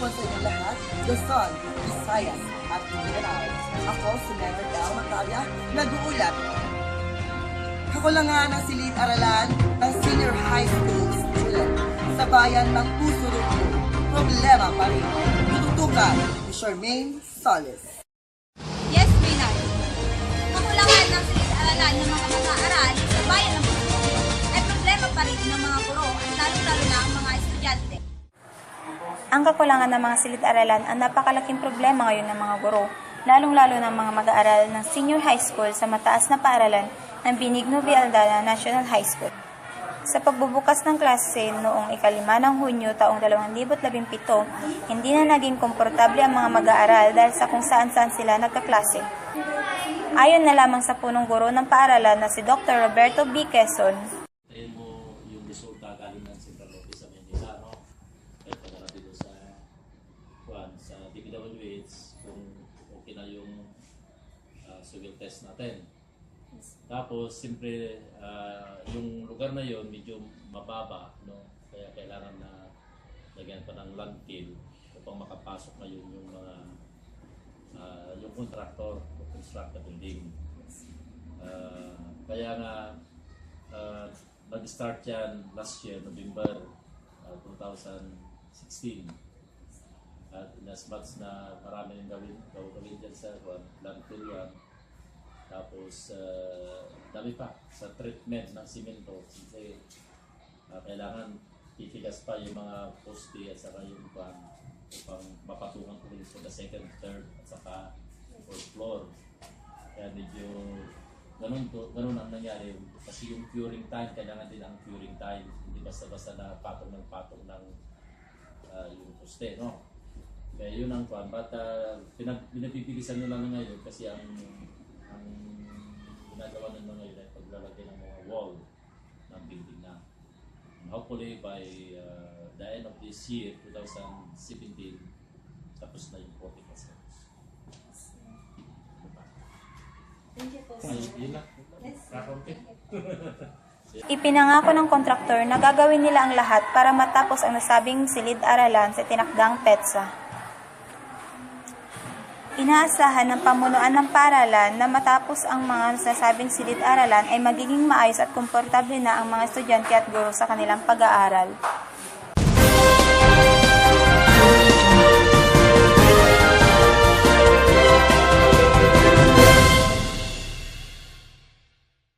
hapon sa inyong lahat. Luzon, Visayas, at Mindanao. Ako si Never Del Macabia, nag-uulat. Kakulangan ng silid-aralan ng senior high school student sa bayan ng Puso Rupo. Problema pa rin. Tututukan ni Charmaine Solis. Yes, Maynard. Kakulangan ng silid-aralan ng mga mag-aaral sa bayan ng Ang kakulangan ng mga silid-aralan ang napakalaking problema ngayon ng mga guro, lalong-lalo ng mga mag-aaral ng senior high school sa mataas na paaralan ng Benigno Vialdana National High School. Sa pagbubukas ng klase noong ikalima ng Hunyo taong 2017, hindi na naging komportable ang mga mag-aaral dahil sa kung saan-saan sila nagkaklase. Ayon na lamang sa punong guro ng paaralan na si Dr. Roberto B. Quezon, Tayin mo yung resulta galing ng Central Office sa Manila, no? Kaya pagkala dito sa Juan, sa DPWH, kung okay na yung uh, civil test natin. Tapos, siyempre, ah, yung lugar na yon medyo mababa, no? Kaya kailangan na lagyan pa ng landfill upang makapasok na yun yung mga ah, yung contractor to construct the building. Ah, kaya nga, uh, nag-start yan last year, November uh, 2016. At in na marami nang gawin, gawin dyan sa Juan, landfill yan. Tapos, uh, dami pa sa treatment ng simento. Kasi uh, kailangan titigas pa yung mga poste at saka yung pan upang mapatungan ko rin sa second, third at saka fourth floor. Kaya medyo ganun, to, ganun ang nangyari. Kasi yung curing time, kailangan din ang curing time. Hindi basta-basta na patong ng patong ng ah, yung poste, no? Ang kwan. But uh, pinag, pinapipilisan nila na ngayon kasi ang ang ginagawa nila ngayon ay paglalagay ng mga wall ng building na. And hopefully by uh, the end of this year, 2017, tapos na yung 40%. Thank you po, lang. Kakunti. Ipinangako ng kontraktor na gagawin nila ang lahat para matapos ang nasabing silid-aralan sa tinakdang PETSA. Inaasahan ng pamunuan ng paralan na matapos ang mga nasabing silid-aralan ay magiging maayos at komportable na ang mga estudyante at guro sa kanilang pag-aaral.